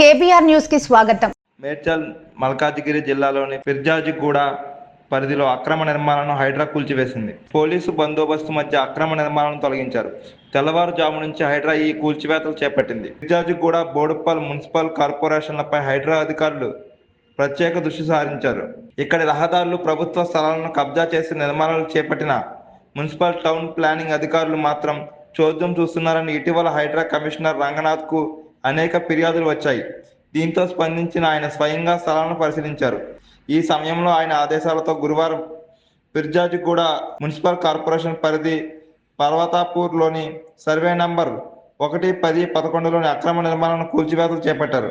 KBR న్యూస్కి స్వాగతం. మేడ్చల్ మల్కాజిగిరి జిల్లాలోని ఫిర్జాజిగూడ పరిధిలో అక్రమ నిర్మాణాలను హైడ్రా కూల్చివేసింది. పోలీసు బందోబస్తు మధ్య అక్రమ నిర్మాణాలను తొలగించారు. తెల్లవారుజాము నుంచి హైడ్రా ఈ కూల్చివేతలు చేపట్టింది. ఫిర్జాజిగూడ బోడుప్పల్ మున్సిపల్ కార్పొరేషన్లపై హైడ్రా అధికారులు ప్రత్యేక దృష్టి సారించారు. ఇక్కడి రహదారులు ప్రభుత్వ స్థలాలను కబ్జా చేసి నిర్మాణాలు చేపట్టిన మున్సిపల్ టౌన్ ప్లానింగ్ అధికారులు మాత్రం చోద్యం చూస్తున్నారని ఇటీవల హైడ్రా కమిషనర్ రంగనాథ్కు అనేక ఫిర్యాదులు వచ్చాయి. దీంతో స్పందించిన ఆయన స్వయంగా స్థలాలను పరిశీలించారు. ఈ సమయంలో ఆయన ఆదేశాలతో గురువారం ఫిర్జాజిగూడ మున్సిపల్ కార్పొరేషన్ పరిధి పర్వతాపూర్లోని సర్వే నంబర్ ఒకటి పది పదకొండులోని అక్రమ నిర్మాణాలను కూల్చివేతలు చేపట్టారు.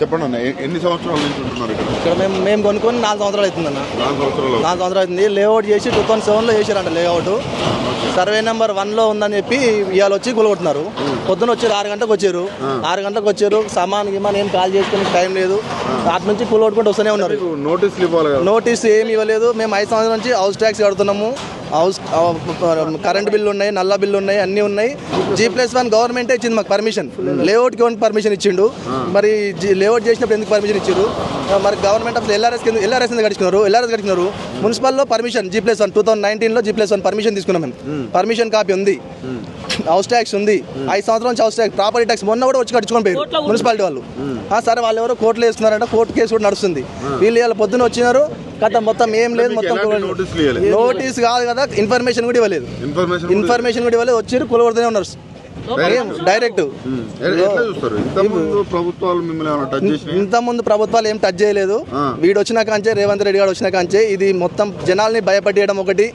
చెప్పండి అన్న ఎన్ని సంవత్సరాల నుంచి ఉంటున్నారు ఇక్కడ? ఇక్కడ మేము మేము కొనుక్కొని నాలుగు సంవత్సరాలు అవుతుందన్న నాలుగు సంవత్సరాలు. నాలుగు సంవత్సరాలు అవుతుంది. లేఅవుట్ చేసి టూ థౌసండ్ సెవెన్లో చేశారంట లేఅవుట్ సర్వే నెంబర్ వన్లో ఉందని చెప్పి ఇవాళ వచ్చి కూలగొట్టున్నారు పొద్దున వచ్చారు ఆరు గంటలకు వచ్చారు. ఆరు గంటలకు వచ్చారు. సామాన్ గిమాన్ ఏం కాల్ చేసుకునే టైం లేదు. అటు నుంచి కూలగొట్టుకుంటూ వస్తూనే ఉన్నారు. మీకు నోటీసులు ఇవ్వాలి నోటీస్ ఏమి ఇవ్వలేదు. మేము ఐదు సంవత్సరాల నుంచి హౌస్ ట్యాక్స్ కడుతున్నాము. హౌస్ కరెంట్ బిల్లు ఉన్నాయి నల్ల బిల్లు ఉన్నాయి అన్నీ ఉన్నాయి. జీ ప్లస్ వన్ గవర్నమెంటే ఇచ్చింది మాకు పర్మిషన్ లేఅవుట్కి ఏమైనా పర్మిషన్ ఇచ్చిండు. మరి లేఅవుట్ చేసినప్పుడు ఎందుకు పర్మిషన్ ఇచ్చారు మరి గవర్నమెంట్ ఆఫ్ ఎల్ఆర్ఎస్ కింద ఎల్ఆర్ఎస్ ఎందుకు గడిచినారు ఎల్ఆర్ఎస్ గడిచినారు మున్సిపల్లో permission G plus one two thousand నైన్టీన్లో జీ ప్లస్ వన్ పర్మిషన్ తీసుకున్నాం మేము. పర్మిషన్ కాపీ ఉంది. హౌస్ ట్యాక్స్ ఉంది. ఐదు సంవత్సరాల నుంచి హౌస్ ట్యాక్స్ ప్రాపర్టీ ట్యాక్స్ మొన్న కూడా వచ్చి కట్టుకొని పోయారు మున్సిపాలిటీ వాళ్ళు. ఆ సరే వాళ్ళు ఎవరో కోర్టులో వేస్తున్నారంట కోర్టు కేసు కూడా నడుస్తుంది. వీళ్ళు ఇవాళ పొద్దున వచ్చినారు కథ మొత్తం ఏం లేదు మొత్తం? నోటీస్ కాదు కదా ఇన్ఫర్మేషన్ కూడా ఇవ్వలేదు. ఇన్ఫర్మేషన్ కూడా- ఇవ్వలేదు వచ్చి కూలగొడుతూనే ఉన్నారు. డైరెక్ట్ చూస్తారు? ఇంత ముందు ప్రభుత్వాలు ఏం టచ్ చేయలేదు. వీడు వచ్చిన కాంచే రేవంత్ రెడ్డి గారు వచ్చిన కాంచే ఇది మొత్తం జనాల్ని భయపెట్టేయడం ఒకటి.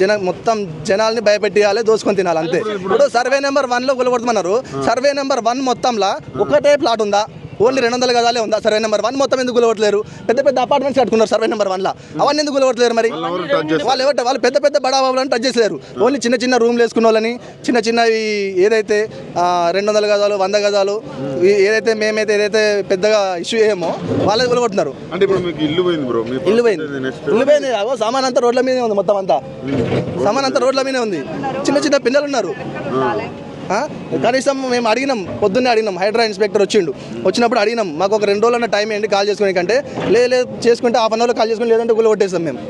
జన మొత్తం జనాల్ని భయపెట్టియాలి దోసుకొని తినాలి అంతే. ఇప్పుడు సర్వే నెంబర్ వన్లో కొలగొడుతున్నారు సర్వే నెంబర్ వన్ మొత్తంలో ఒకటే ప్లాట్ ఉందా? ఓన్లీ రెండు వందల గదాలే ఉందా? సర్వే నెంబర్ వన్ మొత్తం ఎందుకు కొలగొట్టలేరు పెద్ద పెద్ద అపార్ట్మెంట్స్ కట్టుకున్నారు సర్వే నెంబర్ వన్ లా అవన్నీ ఎందుకు కొలగొట్టలేరు మరి? వాళ్ళు ఎవరు వాళ్ళు పెద్ద పెద్ద బడా బాబులను టచ్ చేసలేరు ఓన్లీ చిన్న చిన్న రూమ్లు వేసుకున్న వాళ్ళని చిన్న చిన్నవి ఏదైతే రెండు వందల గజాలు వంద గజాలు ఈ- ఏదైతే మేమైతే ఏదైతే పెద్దగా ఇష్యూ ఏమో వాళ్ళది కొలగొట్టున్నారు అంటే ఇప్పుడు మీకు ఇల్లు పోయింది బ్రో ఇల్లు పోయింది. ఇల్లు పోయింది. సామాన్ అంతా రోడ్ల మీదే ఉంది మొత్తం అంతా. సామాన్ అంతా రోడ్ల మీదే ఉంది. చిన్న చిన్న పిల్లలు ఉన్నారు? కనీసం మేము అడిగినాం పొద్దున్నే అడిగినాం హైడ్రా ఇన్స్పెక్టర్ వచ్చిండు. వచ్చినప్పుడు అడిగినాం మాకు ఒక రెండు రోజులన్న టైం ఏంటి కాల్ చేసుకునే కంటే లేదు లేదు చేసుకుంటే హాఫ్ అన్ అవర్లో కాల్ చేసుకుని లేదంటే గుళ్ళు కొట్టేస్తాం మేము.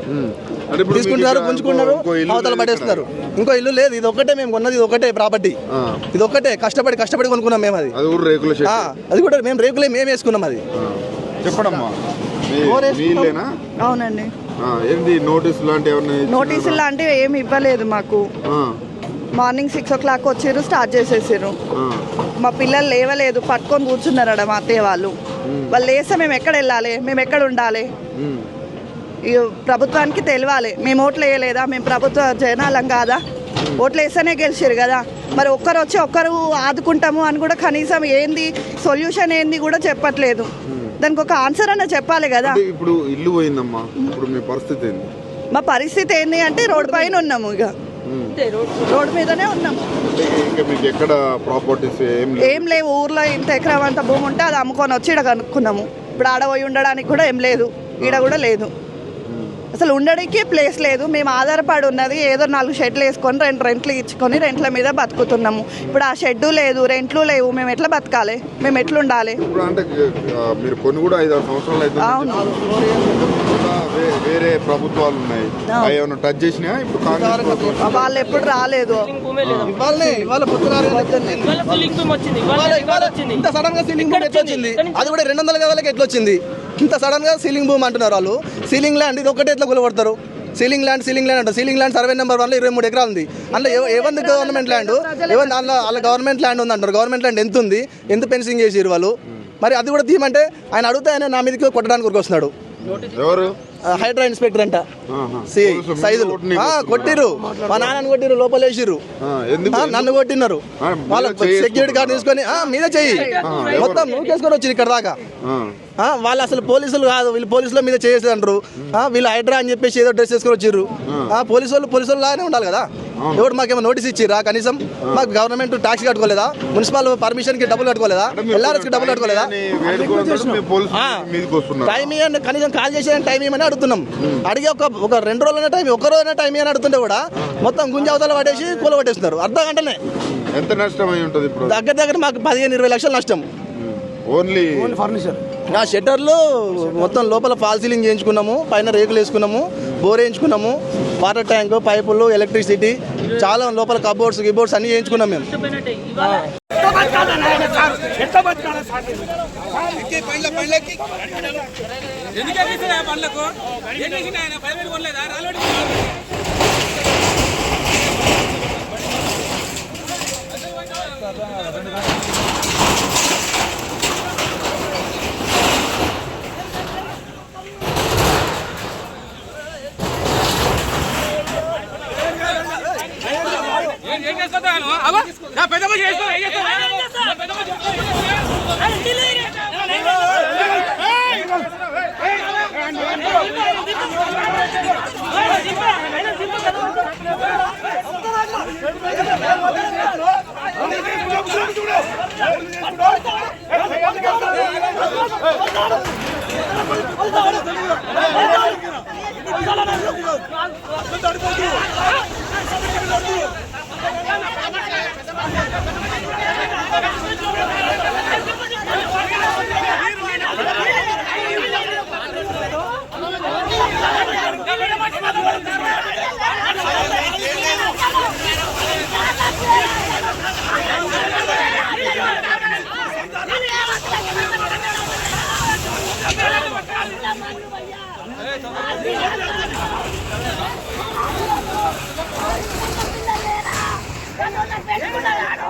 అంటే తీసుకుంటున్నారు పుంజుకుంటున్నారు ఇల్లు అవతల లేదు పడేస్తున్నారు. ఇంకో ఇల్లు లేదు ఇది ఒకటే మేము కొన్నది ఇది ఒకటే ప్రాపర్టీ ఆ. ఇది ఒకటే కష్టపడి కష్టపడి కొనుక్కున్నాం మేము అది. అది కూడా రేకుల షెడ్. ఆ, అది కూడా మేము రేకులే మేము వేసుకున్నాం అది. చెప్పడమ్మా. అవునండి. ఆ, ఏంది నోటీస్ లాంటి ఏమన్నా ఇచ్చినారా? నోటీసులు లాంటివి ఏమి ఇవ్వలేదు మాకు. ఆ, మార్నింగ్ సిక్స్ ఓ క్లాక్ వచ్చారు స్టార్ట్ చేసేసారు. మా పిల్లలు లేవలేదు పట్టుకొని కూర్చున్నారు ఆడ మా అత్తయ్య వాళ్ళు. వాళ్ళు లేస్తే మేము ఎక్కడ వెళ్ళాలి? మేము ఎక్కడ ఉండాలి? ప్రభుత్వానికి తెలియాలి మేము ఓట్లు వేయలేదా? మేము ప్రభుత్వ జనాలం కాదా? ఓట్లు వేస్తేనే గెలిచారు కదా. మరి ఒక్కరు వచ్చి ఒక్కరు ఆదుకుంటాము అని కూడా కనీసం ఏంది సొల్యూషన్ ఏంది కూడా చెప్పట్లేదు. దానికి ఒక ఆన్సర్ అన్న చెప్పాలి కదా. ఇప్పుడు ఇల్లు పోయిందమ్మా. ఇప్పుడు మీ పరిస్థితి ఏంది? మా పరిస్థితి ఏంది అంటే రోడ్ పైన ఉన్నాము ఇక రోడ్ మీదనే ఉన్నాము అంటే ఇంకా మీకు ఎక్కడ ప్రాపర్టీస్ ఏం లేవు? ఏం లేవు ఊర్లో ఇంత ఎకరం అంత భూమి ఉంటే అది అమ్ముకొని వచ్చి ఇక్కడ కనుక్కున్నాము. ఇప్పుడు ఆడ పోయి ఉండడానికి కూడా ఏం లేదు ఈడ కూడా లేదు. అసలు ఉండడానికి ప్లేస్ లేదు. మేము ఆధారపడి ఉన్నది ఏదో నాలుగు షెడ్లు వేసుకొని రెండు రెంట్లు ఇచ్చుకొని రెంట్ల మీద బతుకుతున్నాము. ఇప్పుడు ఆ షెడ్డు లేదు రెంట్లు లేవు. మేము ఎట్లా బతకాలి? మేము ఎట్లా ఉండాలి ఇప్పుడు అంటే ఆ, మీరు కొన్ని కూడా ఐదు ఆరు సంవత్సరాలు అయితే అవును. వేరే ప్రభుత్వాలు ఉన్నాయి. ఏమైనా టచ్ చేసినా ఇప్పుడు కాంగ్రెస్ ప్రభుత్వం వాళ్ళు ఎప్పుడు రాలేదు. అది కూడా రెండు వందల గదాలకి ఎట్లా వచ్చింది? ఇంత సడన్గా సీలింగ్ భూమి అంటున్నారు వాళ్ళు. సీలింగ్ ల్యాండ్ ఇది ఒకటే ఎట్లా కొలబడతారు సీలింగ్ ల్యాండ్ సీలింగ్ ల్యాండ్ అంటారు సీలింగ్ ల్యాండ్ సర్వే నెంబర్ వన్లో ఇరవై మూడు ఎకరాలు ఉంది. అందులో ఎవ- గవర్నమెంట్ ల్యాండ్ ఎవరి దాంట్లో వాళ్ళ గవర్నమెంట్ ల్యాండ్ ఉంది అంటారు గవర్నమెంట్ ల్యాండ్ ఎంత ఉంది ఎంత పెన్సింగ్ చేసిరు వాళ్ళు? మరి అది కూడా తీయమంటే ఆయన అడిగితే ఆయన నా మీదకి కొట్టడానికి ఊరికి వస్తున్నాడు ఎవరు? హైడ్రా ఇన్స్పెక్టర్ అంట. సిఐ పోలీసులు మీ నాన్నని కొట్టిర్రు లోపల వేసిర్రు. ఆ, ఎందుకు ఆ, నన్ను కొట్టినారు వాళ్ళ సెక్యూరిటీ గార్డ్ తీసుకొని ఆ, మీద చెయ్యి? మొత్తం నూకేసుకొని వచ్చి ఇక్కడ దాకా. వాళ్ళు అసలు పోలీసులు కాదు. వీళ్ళు పోలీసుల మీద చేసేది అంటారు. ఆ, వీళ్ళు హైడ్రా అని చెప్పేసి ఏదో డ్రెస్ వేసుకొని వచ్చిర్రు. ఆ, పోలీసు వాళ్ళు పోలీసు వాళ్ళు లాగానే ఉండాలి కదా. ఎవరు మాకేమో నోటీస్ ఇచ్చిర్రా? కనీసం మాకు గవర్నమెంట్ ట్యాక్స్ కట్టుకోలేదా? మున్సిపల్ పర్మిషన్కి డబ్బులు కట్టుకోలేదా? ఎల్ఆర్ఎస్కి డబ్బులు కట్టుకోలేదా? టైం ఇవ్వండి కనీసం కాల్ చేసే టైం ఇవ్వమని అడుగుతున్నాం. అడిగి ఒక ఒక రెండు రోజులైనా టైం ఒక రోజైనా టైం ఇవ్వని అడుగుతుంటే కూడా మొత్తం గుంజ అవతల పడేసి కూల పట్టేస్తున్నారు అర్ధ గంటనే. ఎంత నష్టం అయి ఉంటుంది ఇప్పుడు? దగ్గర దగ్గర మాకు పదిహేను ఇరవై లక్షలు నష్టం. ఓన్లీ ఆ షట్టర్లు మొత్తం లోపల ఫాల్ సీలింగ్ చేయించుకున్నాము పైన రేకులు వేసుకున్నాము బోర్ వేయించుకున్నాము వాటర్ ట్యాంక్ పైపులు ఎలక్ట్రిసిటీ చాలా లోపల కబోర్డ్స్ గిబోర్డ్స్ అన్ని చేయించుకున్నాం మేము రెండు Hey! పెట్టుకున్నాడు